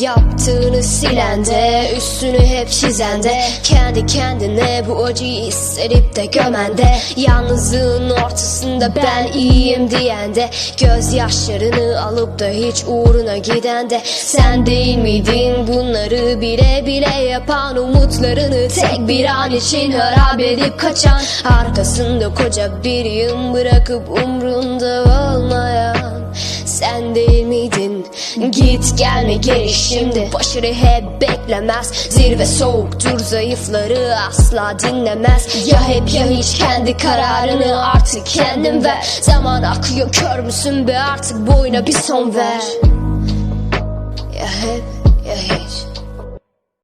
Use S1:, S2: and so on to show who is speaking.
S1: Yaptığını silende Üstünü hep çizende Kendi kendine bu acıyı hissedip de gömende Yalnızlığın ortasında ben iyiyim diyende Gözyaşlarını alıp da hiç uğruna gidende Sen değil miydin bunları bile bile yapan Umutlarını tek bir an için harap edip kaçan Arkasında koca bir yığın bırakıp umrunda Git gelme geri şimdi. Başarı hep beklemez. Zirve soğuktur zayıfları asla dinlemez. Ya hep ya hiç kendi kararını artık kendin ver. Zaman akıyor kör müsün be? Artık boyuna bir son ver. Ya hep